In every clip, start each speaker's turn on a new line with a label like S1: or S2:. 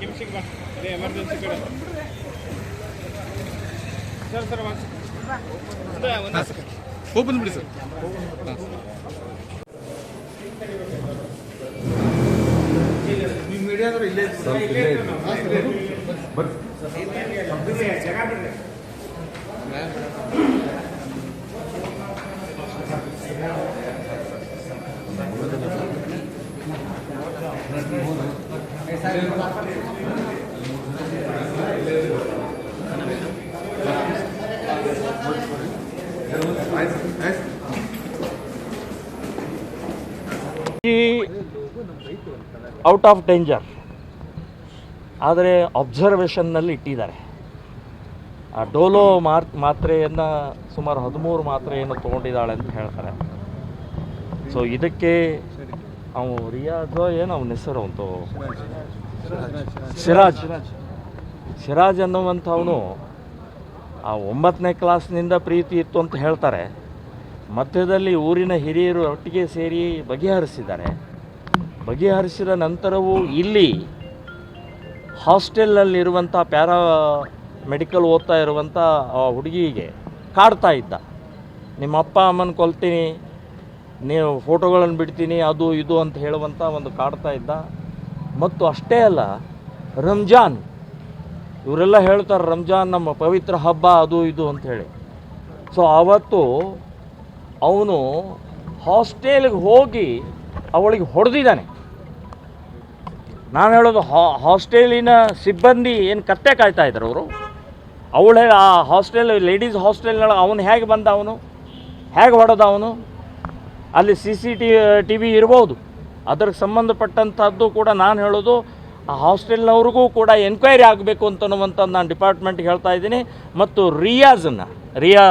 S1: ಕಿಮ್ಸಿಗೆ ಬಾ ಅದೇ ಎಮರ್ಜೆನ್ಸಿ ಕಡೆ ಸರ್ ಸರ್ ಅದೇ ಒಂದು ಸರ್.
S2: ಓಪನ್ ಬಂದ್ಬಿಡಿ ಸರ್.
S1: ಇಲ್ಲೇ
S3: ಔಟ್ ಆಫ್ ಡೇಂಜರ್. ಆದರೆ ಅಬ್ಸರ್ವೇಷನ್ನಲ್ಲಿ ಇಟ್ಟಿದ್ದಾರೆ. ಆ ಡೋಲೋ ಮಾರ್, ಮಾತ್ರೆಯನ್ನು ಸುಮಾರು ಹದಿಮೂರು ಮಾತ್ರೆಯನ್ನು ತೊಗೊಂಡಿದ್ದಾಳೆ ಅಂತ ಹೇಳ್ತಾರೆ. ಸೊ ಇದಕ್ಕೆ ಅವು ರಿಯಾಜ್ ಏನು ಅವನ ಹೆಸರು ಅವನು ಸಿರಾಜ್ ಸಿರಾಜ್ ಅನ್ನುವಂಥವನು ಆ ಒಂಬತ್ತನೇ ಕ್ಲಾಸ್ನಿಂದ ಪ್ರೀತಿ ಇತ್ತು ಅಂತ ಹೇಳ್ತಾರೆ. ಮಧ್ಯದಲ್ಲಿ ಊರಿನ ಹಿರಿಯರು ಒಟ್ಟಿಗೆ ಸೇರಿ ಬಗೆಹರಿಸಿದ್ದಾರೆ. ಬಗೆಹರಿಸಿದ ನಂತರವೂ ಇಲ್ಲಿ ಹಾಸ್ಟೆಲ್ನಲ್ಲಿರುವಂಥ ಪ್ಯಾರಾ ಮೆಡಿಕಲ್ ಓದ್ತಾ ಇರುವಂಥ ಆ ಹುಡುಗಿಗೆ ಕಾಡ್ತಾ ಇದ್ದ. ನಿಮ್ಮ ಅಪ್ಪ ಅಮ್ಮನ ಕೊಲ್ತೀನಿ ನೀವು ಫೋಟೋಗಳನ್ನು ಬಿಡ್ತೀನಿ, ಅದು ಇದು ಅಂತ ಹೇಳುವಂಥ ಒಂದು ಕಾಡ್ತಾ ಇದ್ದ. ಮತ್ತು ಅಷ್ಟೇ ಅಲ್ಲ, ರಂಜಾನ್, ಇವರೆಲ್ಲ ಹೇಳ್ತಾರೆ, ರಂಜಾನ್ ನಮ್ಮ ಪವಿತ್ರ ಹಬ್ಬ, ಅದು ಇದು ಅಂತ ಹೇಳಿ. ಸೊ ಆವತ್ತು ಅವನು ಹಾಸ್ಟೆಲ್ಗೆ ಹೋಗಿ ಅವಳಿಗೆ ಹೊಡೆದಿದ್ದಾನೆ. ನಾನು ಹೇಳೋದು, ಹಾ- ಹಾಸ್ಟೆಲಿನ ಸಿಬ್ಬಂದಿ ಏನು ಕತ್ತೆ ಕಾಯ್ತಾ ಇದ್ದಾರೆ ಅವರು? ಅವಳೇ ಆ ಹಾಸ್ಟೆಲ್, ಲೇಡೀಸ್ ಹಾಸ್ಟೆಲ್ನೊಳಗೆ ಅವನು ಹೇಗೆ ಬಂದ ಅವನು? ಹೇಗೆ ಹೊಡೆದ ಅವನು? ಅಲ್ಲಿ C C T T V ಇರ್ಬೋದು. ಅದಕ್ಕೆ ಸಂಬಂಧಪಟ್ಟಂಥದ್ದು ಕೂಡ ನಾನು ಹೇಳೋದು ಆ ಹಾಸ್ಟೆಲ್ನವ್ರಿಗೂ ಕೂಡ ಎನ್ಕ್ವೈರಿ ಆಗಬೇಕು ಅಂತನ್ನುವಂಥದ್ದು ನಾನು ಡಿಪಾರ್ಟ್ಮೆಂಟ್ಗೆ ಹೇಳ್ತಾ ಇದ್ದೀನಿ. ಮತ್ತು ರಿಯಾಜನ್ನು ರಿಯಾ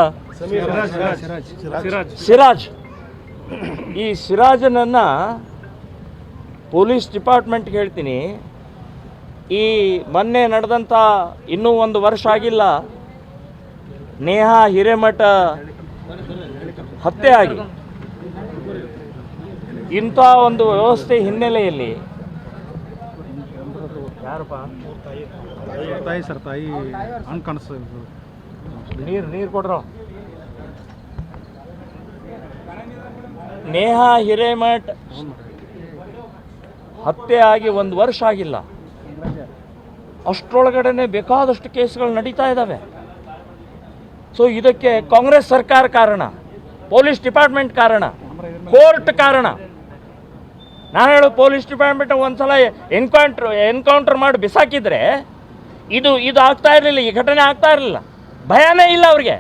S3: ಸಿರಾಜ್ ಈ ಸಿರಾಜನನ್ನು ಪೊಲೀಸ್ ಡಿಪಾರ್ಟ್ಮೆಂಟ್ಗೆ ಹೇಳ್ತೀನಿ. ಈ ಮೊನ್ನೆ ನಡೆದಂಥ ಇನ್ನೂ ಒಂದು ವರ್ಷ ಆಗಿಲ್ಲ. ನೇಹಾ ಹಿರೇಮಠ ಹತ್ಯೆ ಆಗಿ. ಇಂಥ ಒಂದು ವ್ಯವಸ್ಥೆ ಹಿನ್ನೆಲೆಯಲ್ಲಿ ಯಾರಪ್ಪ?
S2: ತಾಯಿ ಸರ್ ತಾಯಿ ಹಂಗೆ ಕಾಣಿಸ್ತದೆ
S3: ನೀರು ನೀರು ಕೊಡ್ರೋ? ನೇಹಾ ಹಿರೇಮಠ್ ಹತ್ಯೆ ಆಗಿ ಒಂದು ವರ್ಷ ಆಗಿಲ್ಲ. ಅಷ್ಟರೊಳಗಡೆನೆ ಬೇಕಾದಷ್ಟು ಕೇಸ್ಗಳು ನಡೀತಾ ಇದ್ದಾವೆ ಸೊ ಇದಕ್ಕೆ ಕಾಂಗ್ರೆಸ್ ಸರ್ಕಾರ ಕಾರಣ ಪೊಲೀಸ್ ಡಿಪಾರ್ಟ್ಮೆಂಟ್ ಕಾರಣ ಕೋರ್ಟ್ ಕಾರಣ. ನಾನು ಹೇಳೋ ಪೊಲೀಸ್ ಡಿಪಾರ್ಟ್ಮೆಂಟ್ ಒಂದ್ಸಲ ಎನ್ಕೌಂಟ್ರ್, ಎನ್ಕೌಂಟರ್ ಮಾಡಿ ಬಿಸಾಕಿದ್ರೆ ಇದು ಇದು ಆಗ್ತಾ ಇರಲಿಲ್ಲ, ಈ ಘಟನೆ ಆಗ್ತಾ ಇರಲಿಲ್ಲ. ಭಯನೇ ಇಲ್ಲ ಅವ್ರಿಗೆ.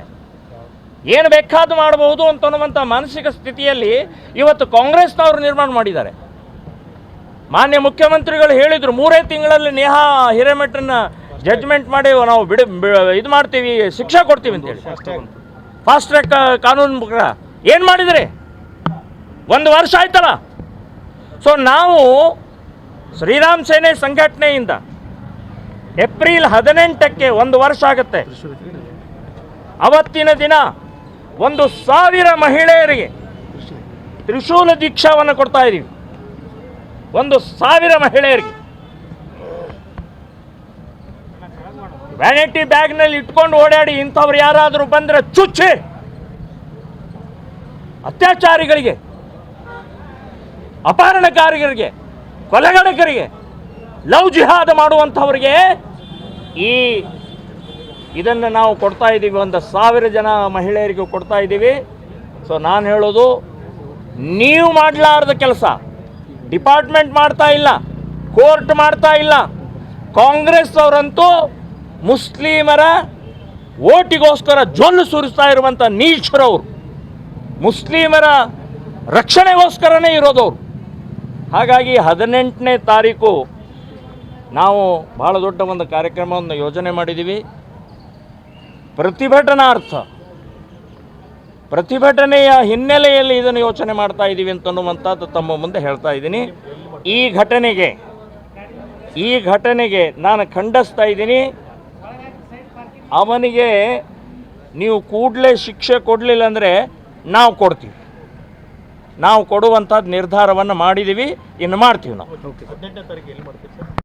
S3: ಏನು ಬೇಕಾದ್ದು ಮಾಡಬಹುದು ಅಂತನ್ನುವಂಥ ಮಾನಸಿಕ ಸ್ಥಿತಿಯಲ್ಲಿ ಇವತ್ತು ಕಾಂಗ್ರೆಸ್ನವರು ನಿರ್ಮಾಣ ಮಾಡಿದ್ದಾರೆ. ಮಾನ್ಯ ಮುಖ್ಯಮಂತ್ರಿಗಳು ಹೇಳಿದರು, ಮೂರೇ ತಿಂಗಳಲ್ಲಿ ನೇಹಾ ಹಿರೇಮಠನ ಜಡ್ಜ್ಮೆಂಟ್ ಮಾಡಿ ನಾವು ಬಿಡು ಇದು ಮಾಡ್ತೀವಿ, ಶಿಕ್ಷೆ ಕೊಡ್ತೀವಿ ಅಂತೇಳಿ ಫಾಸ್ಟ್ ಟ್ರ್ಯಾಕ್ ಕಾನೂನು ಏನು ಮಾಡಿದ್ರಿ? ಒಂದು ವರ್ಷ ಆಯ್ತಲ್ಲ? ಸೊ ನಾವು ಶ್ರೀರಾಮ್ ಸೇನೆ ಸಂಘಟನೆಯಿಂದ ಏಪ್ರಿಲ್ ಹದಿನೆಂಟಕ್ಕೆ ಒಂದು ವರ್ಷ ಆಗುತ್ತೆ. ಅವತ್ತಿನ ದಿನ ಒಂದು ಸಾವಿರ ಮಹಿಳೆಯರಿಗೆ ತ್ರಿಶೂಲ ದೀಕ್ಷಾವನ್ನು ಕೊಡ್ತಾ ಇದ್ದೀವಿ. ಒಂದು ಸಾವಿರ ಮಹಿಳೆಯರಿಗೆ. ವ್ಯಾನಿಟಿ ಬ್ಯಾಗ್ನಲ್ಲಿ ಇಟ್ಕೊಂಡು ಓಡಾಡಿ ಇಂಥವ್ರು ಯಾರಾದರೂ ಬಂದರೆ ಚುಚ್ಚಿ ಅತ್ಯಾಚಾರಿಗಳಿಗೆ ಅಪಹರಣಕಾರರಿಗೆ ಕೊಲೆಗಡಕರಿಗೆ ಲವ್ ಜಿಹಾದ್ ಮಾಡುವಂಥವರಿಗೆ ಈ ಇದನ್ನು ನಾವು ಕೊಡ್ತಾ ಇದ್ದೀವಿ. ಒಂದು ಸಾವಿರ ಜನ ಮಹಿಳೆಯರಿಗೂ ಕೊಡ್ತಾ ಇದ್ದೀವಿ. ಸೊ ನಾನು ಹೇಳೋದು, ನೀವು ಮಾಡಲಾರ್ದ ಕೆಲಸ. ಡಿಪಾರ್ಟ್ಮೆಂಟ್ ಮಾಡ್ತಾ ಇಲ್ಲ ಕೋರ್ಟ್ ಮಾಡ್ತಾ ಇಲ್ಲ ಕಾಂಗ್ರೆಸ್ ಅವರಂತೂ ಮುಸ್ಲಿಮರ ಓಟಿಗೋಸ್ಕರ ಜೊಲ್ಲು ಸುರಿಸ್ತಾ ಇರುವಂಥ ನೀಚರವರು ಮುಸ್ಲಿಮರ ರಕ್ಷಣೆಗೋಸ್ಕರನೇ ಇರೋದವರು. ಹಾಗಾಗಿ ಹದಿನೆಂಟನೇ ತಾರೀಕು ನಾವು ಭಾಳ ದೊಡ್ಡ ಒಂದು ಕಾರ್ಯಕ್ರಮವನ್ನು ಯೋಜನೆ ಮಾಡಿದ್ದೀವಿ. ಪ್ರತಿಭಟನಾರ್ಥ, ಪ್ರತಿಭಟನೆಯ ಹಿನ್ನೆಲೆಯಲ್ಲಿ ಇದನ್ನು ಯೋಚನೆ ಮಾಡ್ತಾ ಇದ್ದೀವಿ ಅಂತನ್ನುವಂಥದ್ದು ತಮ್ಮ ಮುಂದೆ ಹೇಳ್ತಾ ಇದ್ದೀನಿ. ಈ ಘಟನೆಗೆ ಈ ಘಟನೆಗೆ ನಾನು ಖಂಡಿಸ್ತಾ ಇದ್ದೀನಿ. ಅವನಿಗೆ ನೀವು ಕೂಡಲೇ ಶಿಕ್ಷೆ ಕೊಡಲಿಲ್ಲ ಅಂದರೆ ನಾವು ಕೊಡ್ತೀವಿ. ನಾವು ಕೊಡುವಂಥದ್ದು ನಿರ್ಧಾರವನ್ನು ಮಾಡಿದ್ದೀವಿ ಇನ್ನು ಮಾಡ್ತೀವಿ ನಾವು.